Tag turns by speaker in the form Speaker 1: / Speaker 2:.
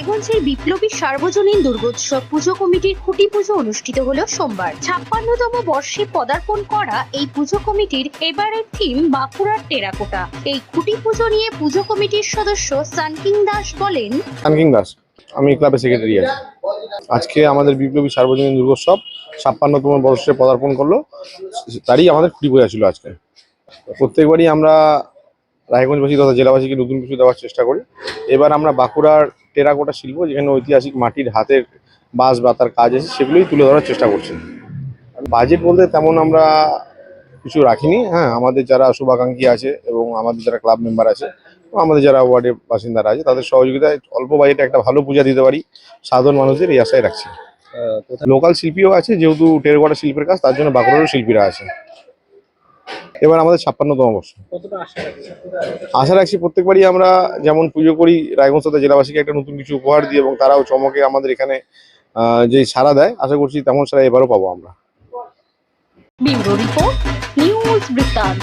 Speaker 1: আমাদের বিপ্লবী সার্বজনীন দুর্গোৎসব পুজো কমিটির খুঁটি পুজো অনুষ্ঠিত হলো সোমবার। ছাপ্পান্নতম বর্ষে পদার্পণ করা এই পুজো কমিটির এবারের থিম বাঁকুড়ার টেরাকোটা। এই খুঁটি পুজো নিয়ে পুজো কমিটির সদস্য সানকিং দাস বলেন,
Speaker 2: সানকিং দাস, আমি ক্লাবের সেক্রেটারি আছি। আজকে আমাদের বিপ্লবী সার্বজনীন দুর্গোৎসব ছাপ্পান্নতম বর্ষে পদার্পণ করল। তারই আমাদের খুঁটি বোঝা ছিল আজকে। প্রত্যেকবারই আমরা রায়গঞ্জবাসী তথা জেলাবাসীকে নতুন কিছু দেওয়ার চেষ্টা করি। এবার আমরা বাঁকুড়ার টেরাকোটা শিল্প যেখানে ঐতিহাসিক মাটির হাতের বাঁশ বা তার কাজ আছে সেগুলোই তুলে ধরার চেষ্টা করছি। বাজেট বলতে তেমন আমরা কিছু রাখিনি। হ্যাঁ আমাদের যারা শুভাকাঙ্ক্ষী আছে এবং আমাদের যারা ক্লাব মেম্বার আছে আমাদের যারা ওয়ার্ডের বাসিন্দারা আছে তাদের সহযোগিতায় অল্প বাজেটে একটা ভালো পূজা দিতে পারি। সাধারণ মানুষদের এই আশায় রাখছি। লোকাল শিল্পীও আছে যেহেতু টেরকোটা শিল্পের কাজ তার জন্য বাঁকুড়ারও শিল্পীরা আছে। এবার আমাদের ছাপ্পান্নতম বর্ষ। আশা রাখছি প্রত্যেকবারই আমরা যেমন পুজো করি রায়গঞ্জ তথা জেলাবাসীকে একটা নতুন কিছু উপহার দিই এবং তারাও চমকে আমাদের এখানে আহ, যে সারা দেয় আশা করছি তেমন সারা এবারও পাবো আমরা।
Speaker 1: রিপোর্ট নিউজ বৃত্তান্ত।